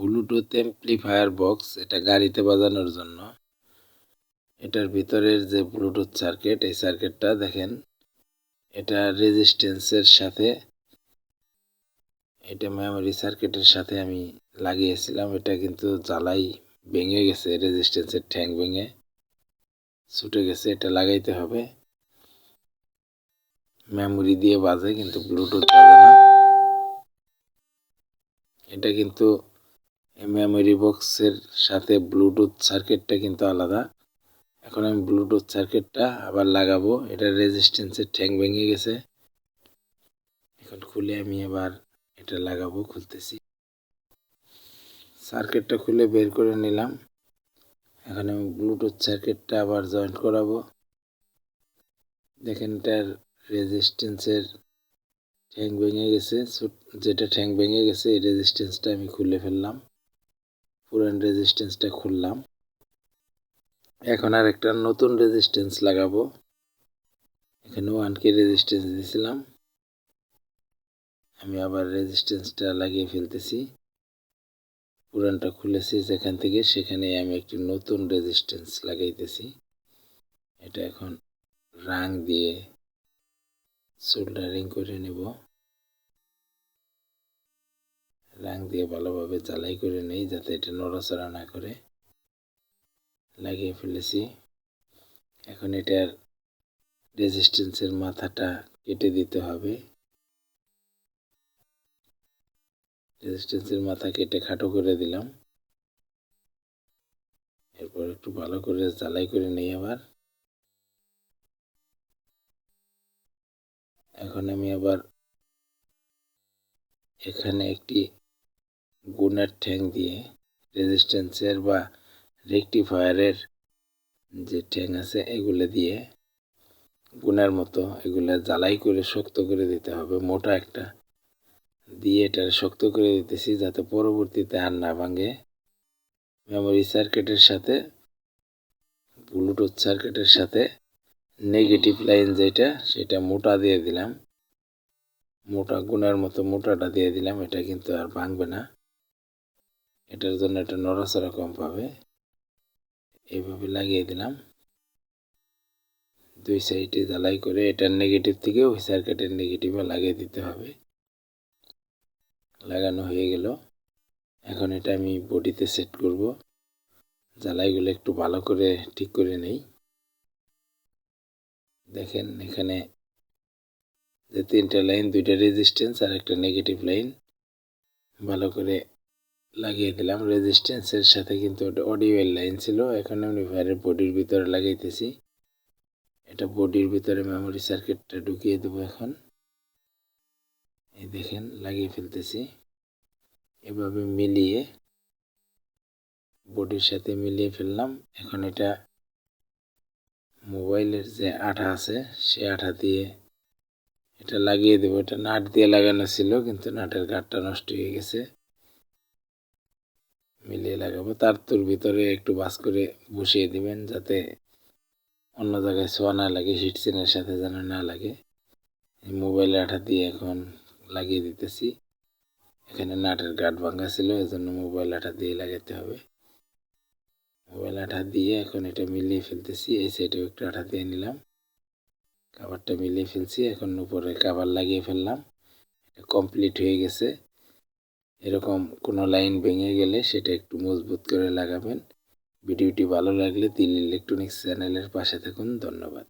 Bluetooth amplifier box এটা গাড়িতে বাজানোর জন্য। এটার ভিতরের যে ব্লুটুথ সার্কিট এই সার্কিটটা দেখেন, এটা রেজিস্ট্যান্সের সাথে, এটা মেমোরি সার্কিটের সাথে আমি লাগিয়েছিলাম। এটা কিন্তু জ্বালাই ভেঙে গেছে রেজিস্ট্যান্সের ঠ্যাং ভেঙে। ছুটে গেছে, এটা লাগাইতে হবে। মেমোরি দিয়ে বাজে, কিন্তু ব্লুটুথ বাজে না। এটা কিন্তু মেমোরি বক্সের সাথে ব্লুটুথ সার্কিটটা কিন্তু আলাদা। এখন আমি ব্লুটুথ সার্কিটটা আবার লাগাবো। এটা রেজিস্ট্যান্সের ঠ্যাং ভেঙে গেছে। এখন খুলে আমি এবার এটা লাগাবো, খুলতেছি। সার্কিটটা খুলে বের করে নিলাম। এখন আমি ব্লুটুথ সার্কিটটা আবার জয়েন্ট করাবো। দেখেন এটার রেজিস্ট্যান্সের ঠ্যাং ভেঙে গেছে। যেটা ঠ্যাং ভেঙে গেছে, এই রেজিস্ট্যান্সটা আমি খুলে ফেললাম। পুরান রেজিস্ট্যান্সটা খুললাম। এখন আর একটা নতুন রেজিস্ট্যান্স লাগাবো। এখানে ওয়ান কে রেজিস্ট্যান্স দিয়েছিলাম আমি আবার রেজিস্ট্যান্সটা লাগিয়ে ফেলতেছি। পুরানটা খুলেছি যেখান থেকে সেখানে আমি একটি নতুন রেজিস্ট্যান্স লাগাইতেছি। এটা এখন রাং দিয়ে সোল্ডারিং করে নেব। রাং দিয়ে ভালোভাবে জ্বালাই করে নেই যাতে এটা নড়াচড়া না করে। লাগিয়ে ফেলেছি। এখন এটার রেজিস্ট্যান্সের মাথাটা কেটে দিতে হবে। রেজিস্ট্যান্সের মাথা কেটে খাটো করে দিলাম। এরপর একটু ভালো করে জ্বালাই করে নেই আবার। এখন আমি আবার এখানে একটি গুণের ঠ্যাং দিয়ে রেজিস্ট্যান্সের বা রেকটিফায়ারের যে ঠ্যাং আছে, এগুলো দিয়ে গুণের মতো এগুলো জ্বালাই করে শক্ত করে দিতে হবে। মোটা একটা দিয়ে এটা শক্ত করে দিতেছি যাতে পরবর্তীতে আর না ভাঙে। মেমোরি সার্কিটের সাথে ব্লুটুথ সার্কিটের সাথে নেগেটিভ লাইন যেটা, সেটা মোটা দিয়ে দিলাম। মোটা গুণের মতো মোটাটা দিয়ে দিলাম, এটা কিন্তু আর ভাঙবে না। এটার জন্য এটা নড়াচড়া কম পাবে। এইভাবে লাগিয়ে দিলাম। দুই সাইডে জ্বালাই করে এটার নেগেটিভ থেকে ওই সার্কিটের নেগেটিভে লাগিয়ে দিতে হবে। লাগানো হয়ে গেল। এখন এটা আমি বডিতে সেট করব। জ্বালাইগুলো একটু ভালো করে ঠিক করে নেই। দেখেন এখানে যে তিনটা লাইন, দুইটা রেজিস্ট্যান্স আর একটা নেগেটিভ লাইন। ভালো করে লাগিয়ে দিলাম। রেজিস্ট্যান্সের সাথে কিন্তু ওটা অডিওয়েল লাইন ছিল। এখন আমি ভাইয়ের বডির ভিতরে লাগাইতেছি। এটা বডির ভিতরে মেমোরি সার্কিটটা ঢুকিয়ে দেবো এখন। এই দেখেন, লাগিয়ে ফেলতেছি। এভাবে মিলিয়ে বডির সাথে মিলিয়ে ফেললাম। এখন এটা মোবাইলের যে আঠা আছে, সে আঠা দিয়ে এটা লাগিয়ে দেবো। এটা নাট দিয়ে লাগানো ছিল, কিন্তু নাটের গাঠটা নষ্ট হয়ে গেছে। মিলিয়ে লাগাবো। তার তোর ভিতরে একটু বাস করে বসিয়ে দিবেন যাতে অন্য জায়গায় ছোঁয়া না লাগে হিটসিনের সাথে যেন না লাগে। মোবাইল আঠা দিয়ে এখন লাগিয়ে দিতেছি। এখানে নাটের গাঠ ভাঙা ছিল, এজন্য মোবাইল আঠা দিয়ে লাগাতে হবে। মোবাইল আঠা দিয়ে এখন এটা মিলিয়ে ফেলতেছি। এই সাইডেও একটু আঠা দিয়ে নিলাম। কাভারটা মিলিয়ে ফেলছি। এখন উপরে কাভার লাগিয়ে ফেললাম। এটা কমপ্লিট হয়ে গেছে। এরকম কোনো লাইন ভেঙে গেলে সেটা একটু মজবুত করে লাগাবেন। ভিডিওটি ভালো লাগলে দিল ইলেকট্রনিক্স চ্যানেলের পাশে থাকুন। ধন্যবাদ।